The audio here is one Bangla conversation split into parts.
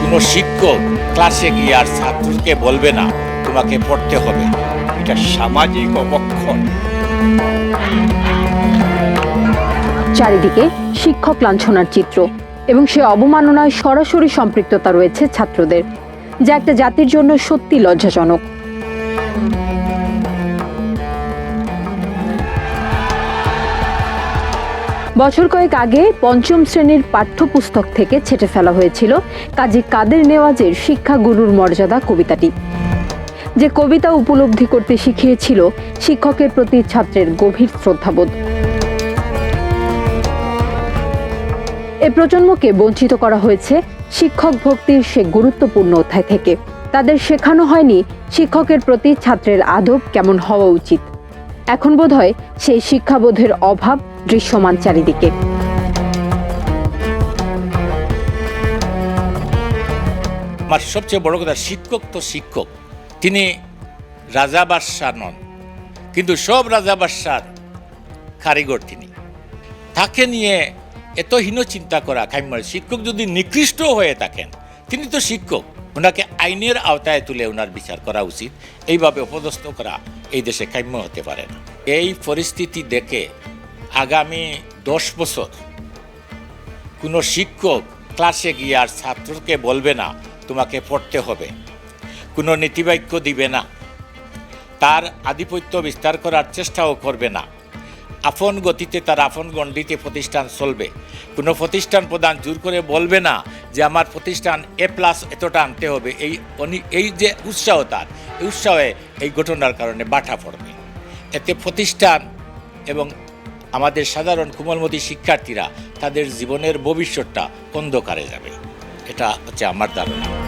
কোনো শিক্ষক ক্লাসে গিয়ে আর ছাত্রকে বলবে না, তোমাকে পড়তে হবে। এটা সামাজিক অবক্ষয় চারিদিকে শিক্ষক লাঞ্ছনার চিত্র এবং সে অবমাননায় সরাসরি সম্পৃক্ততা রয়েছে ছাত্রদের, যা একটা জাতির জন্য সত্যি লজ্জাজনক। বছর কয়েক আগে পঞ্চম শ্রেণির পাঠ্যপুস্তক থেকে ছেটে ফেলা হয়েছিল কাজী কাদের নেওয়াজের শিক্ষাগুরুর মর্যাদা কবিতাটি। যে কবিতা উপলব্ধি করতে শিখিয়েছিল শিক্ষকের প্রতি ছাত্রের গভীর শ্রদ্ধাবোধ। এ প্রজন্মকে বঞ্চিত করা হয়েছে শিক্ষক ভক্তির সে গুরুত্বপূর্ণ অধ্যায় থেকে। তাদের শেখানো হয়নি শিক্ষকের প্রতি ছাত্রের আদব কেমন হওয়া উচিত। এখন বোধহয় সেই শিক্ষাবোধের অভাব দৃশ্যমান চারিদিকে। আমার সবচেয়ে বড় কথা, শিক্ষক তো শিক্ষক, তিনি রাজা বাদশাহ নন, কিন্তু সব রাজা বাদশার কারিগর তিনি। তাকে নিয়ে এত হীন চিন্তা করা কাম্য শিক্ষক যদি নিকৃষ্ট হয়ে থাকেন, তিনি তো শিক্ষক। ওনাকে আইনের আওতায় তুলে ওনার বিচার করা উচিত। এইভাবে অপদস্থ করা এই দেশে কাম্য হতে পারে না। এই পরিস্থিতি দেখে আগামী দশ বছর কোনো শিক্ষক ক্লাসে গিয়ে আর ছাত্রকে বলবে না, তোমাকে পড়তে হবে। কোনো নীতিবাক্য দিবে না। তার আধিপত্য বিস্তার করার চেষ্টাও করবে না। আপন গতিতে তার আপন গণ্ডিতে প্রতিষ্ঠান চলবে। কোনো প্রতিষ্ঠান প্রধান জোর করে বলবে না যে আমার প্রতিষ্ঠান এ প্লাস এতটা আনতে হবে। এই এই যে উৎসাহ তার, এই উৎসাহে এই ঘটনার কারণে বাটা পড়বে। এতে প্রতিষ্ঠান এবং আমাদের সাধারণ কোমলমতি শিক্ষার্থীরা তাদের জীবনের ভবিষ্যৎটা অন্ধকারে যাবে। এটা হচ্ছে আমার ধারণা।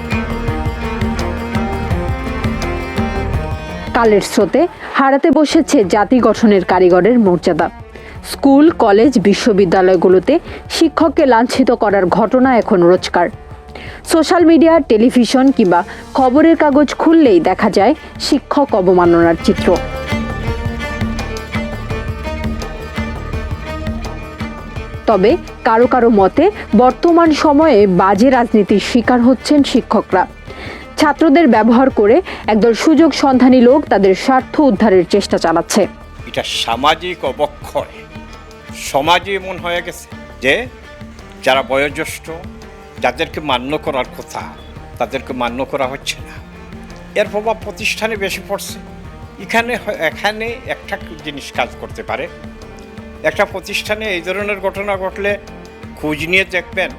কালের স্রোতে হারাতে বসেছে জাতি গঠনের কারিগরের মর্যাদা। স্কুল, কলেজ, বিশ্ববিদ্যালয়গুলোতে শিক্ষককে লাঞ্ছিত করার ঘটনা এখন রোজকার। সোশ্যাল মিডিয়া, টেলিভিশন কিংবা খবরের কাগজ খুললেই দেখা যায় শিক্ষক অবমাননার চিত্র। তবে কারও কারও মতে বর্তমান সময়ে বাজে রাজনীতির শিকার হচ্ছেন শিক্ষকরা। ছাত্রদের ব্যবহার করে একদল সুযোগ সন্ধানী লোক তাদের স্বার্থ উদ্ধারের চেষ্টা চালাচ্ছে। এটা সামাজিক অবক্ষয়। সমাজে এমন হয়ে গেছে যে, যারা বয়োজ্যেষ্ঠ, যাদেরকে মান্য করার কথা, তাদেরকে মান্য করা হচ্ছে না। এর প্রভাব প্রতিষ্ঠানে বেশি পড়ছে। এখানে এখানে একটা জিনিস কাজ করতে পারে। একটা প্রতিষ্ঠানে এই ধরনের ঘটনা ঘটলে খোঁজ নিয়ে দেখবেন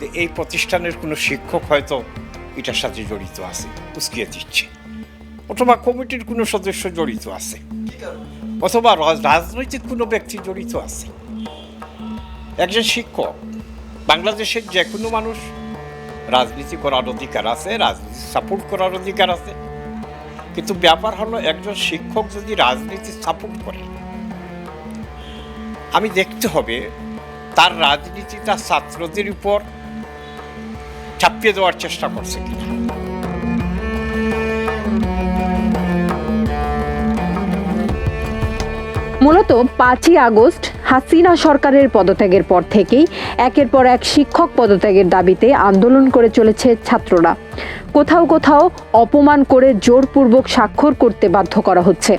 যে এই প্রতিষ্ঠানের কোনো শিক্ষক হয়তো এটার সাথে জড়িত আছে উস্কিয়ে দিচ্ছে অথবা কমিটির কোনো সদস্য জড়িত আছে অথবা রাজ- রাজনৈতিক কোনো ব্যক্তি জড়িত আছে একজন শিক্ষক বাংলাদেশের যে কোনো মানুষ রাজনীতি করার অধিকার আছে রাজনীতি সাপোর্ট করার অধিকার আছে কিন্তু ব্যাপার হলো একজন শিক্ষক যদি রাজনীতি সাপোর্ট করে আমি দেখতে হবে তার রাজনীতিটা ছাত্রদের উপর চাপিয়ে দেওয়ার চেষ্টা করছে। কিনা মূলত পাঁচই আগস্ট হাসিনা সরকারের পদত্যাগের পর থেকেই একের পর এক শিক্ষক পদত্যাগের দাবিতে আন্দোলন করে চলেছে ছাত্ররা। কোথাও কোথাও অপমান করে জোরপূর্বক স্বাক্ষর করতে বাধ্য করা হচ্ছে।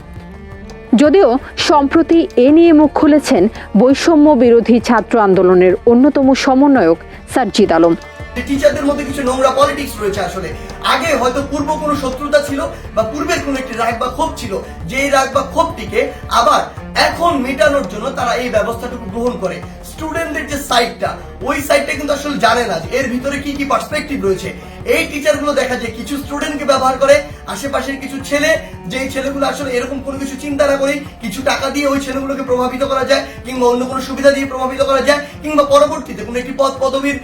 যদিও সম্প্রতি এ নিয়ে মুখ খুলেছেন বৈষম্য বিরোধী ছাত্র আন্দোলনের অন্যতম সমন্বয়ক সাজ্জিদ আলম। যে টিচারদের মধ্যে কিছু নোংরা পলিটিক্স রয়েছে আসলে। আগে হয়তো পূর্ব কোনো শত্রুতা ছিল বা পূর্বের কোনো একটি রাগ বা ক্ষোভ ছিল যে এই রাগ বা ক্ষোভটিকে আবার এখন মেটানোর জন্য তারা এই ব্যবস্থাটুকু গ্রহণ করে। স্টুডেন্টদের যে সাইডটা ওই সাইডটা কিন্তু আসলে জানে না যে এর ভিতরে কি কি পার্সপেক্টিভ রয়েছে। এই টিচারগুলো দেখা যায় কিছু স্টুডেন্টকে ব্যবহার করে, আশেপাশের কিছু ছেলে যে ছেলেগুলো আসলে এরকম কোনো কিছু চিন্তা না করে কিছু টাকা দিয়ে ওই ছেলেগুলোকে প্রভাবিত করা যায়, কিংবা অন্য কোনো সুবিধা দিয়ে প্রভাবিত করা যায়, কিংবা পরবর্তীতে কোনো একটি পদ পদবীর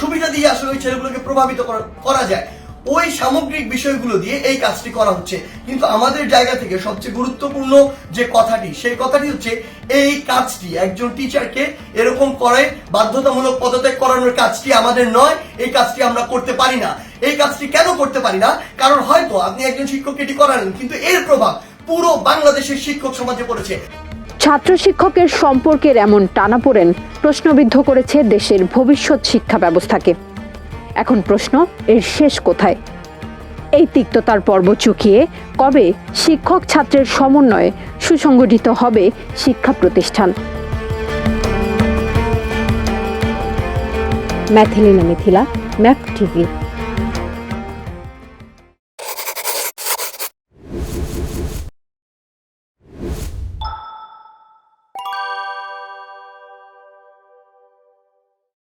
সুবিধা দিয়ে আসলে ওই ছেলেগুলোকে প্রভাবিত করা- যায়। ওই সামগ্রিক বিষয়গুলো দিয়ে এই কাজটি করা হচ্ছে। কিন্তু আমাদের জায়গা থেকে সবচেয়ে গুরুত্বপূর্ণ যে কথাটি, সেই কথাটি হচ্ছে এই কাজটি, একজন টিচারকে এরকম করে বাধ্যতামূলক পদত্যাগ করানোর কাজটি আমাদের নয়, এই কাজটি আমরা করতে পারি না। এই কাজটি কেন করতে পারি না? কারণ হয়তো আপনি একজন শিক্ষককে এটি করালেন, কিন্তু এর প্রভাব পুরো বাংলাদেশের শিক্ষক সমাজে পড়েছে। ছাত্র শিক্ষকের সম্পর্কের এমন টানাপোড়েন প্রশ্নবিদ্ধ করেছে দেশের ভবিষ্যৎ শিক্ষা ব্যবস্থাকে। এখন প্রশ্ন, এর শেষ কোথায়? এই তিক্ততার পর্ব চুকিয়ে কবে শিক্ষক ছাত্রের সমন্বয়ে সুসংগঠিত হবে শিক্ষা প্রতিষ্ঠান? ম্যাথিলিনা মিথিলা, ম্যাপ টিভি।